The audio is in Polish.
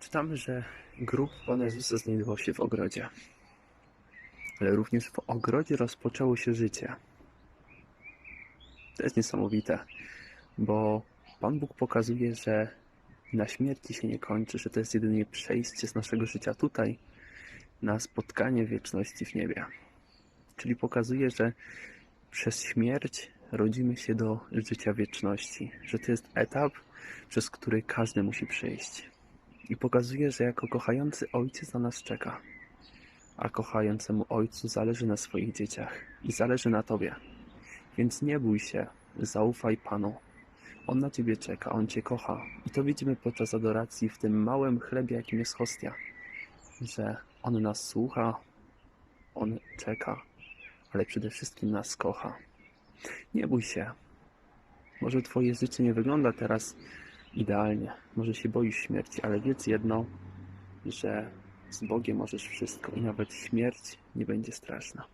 Czytamy, że grób Pana Jezusa znajdował się w ogrodzie. Ale również w ogrodzie rozpoczęło się życie. To jest niesamowite, bo Pan Bóg pokazuje, że na śmierci się nie kończy, że to jest jedynie przejście z naszego życia tutaj na spotkanie wieczności w niebie. Czyli pokazuje, że przez śmierć rodzimy się do życia wieczności, że to jest etap, przez który każdy musi przejść. I pokazuje, że jako kochający ojciec na nas czeka, a kochającemu ojcu zależy na swoich dzieciach i zależy na tobie. Więc nie bój się, zaufaj Panu. On na ciebie czeka, on cię kocha. I to widzimy podczas adoracji w tym małym chlebie, jakim jest hostia, że on nas słucha, on czeka, ale przede wszystkim nas kocha. Nie bój się. Może twoje życie nie wygląda teraz idealnie, może się boisz śmierci, ale wiedz jedno, że z Bogiem możesz wszystko i nawet śmierć nie będzie straszna.